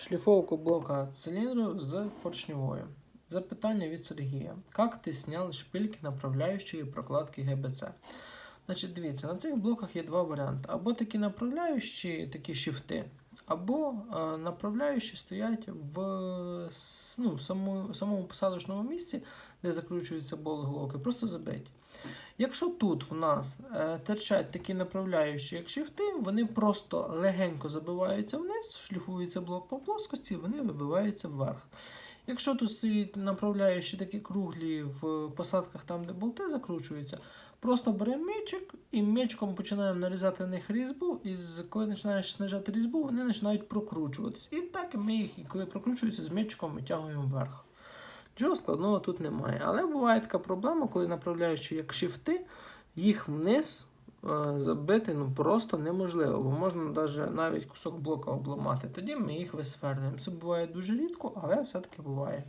Шліфовку блока циліндру з поршневою. Запитання від Сергія. Как ти снял шпильки направляючої прокладки ГБЦ? Значить, дивіться, на цих блоках є два варіанти. Або такі направляючі, такі шифти, або е, направляючі стоять в ну, самому, самому посадочному місці, де закручуються болт-головки, просто забиті. Якщо тут у нас е, терчать такі направляючі, як шифти, вони просто легенько забиваються вниз, шліфується блок по плоскості, вони вибиваються вверх. Якщо тут стоїть направляючі такі круглі в посадках, там, де болти закручуються, просто беремо мечик і мечиком починаємо нарізати на них різьбу, і коли починаєш снижати різьбу, вони починають прокручуватись. І так ми їх, коли прокручуються, з мечиком витягуємо вверх. Нічого складного тут немає. Але буває така проблема, коли направляючи як шифти, їх вниз е, забити ну, просто неможливо, бо можна даже навіть кусок блока обламати. Тоді ми їх висвернемо. Це буває дуже рідко, але все-таки буває.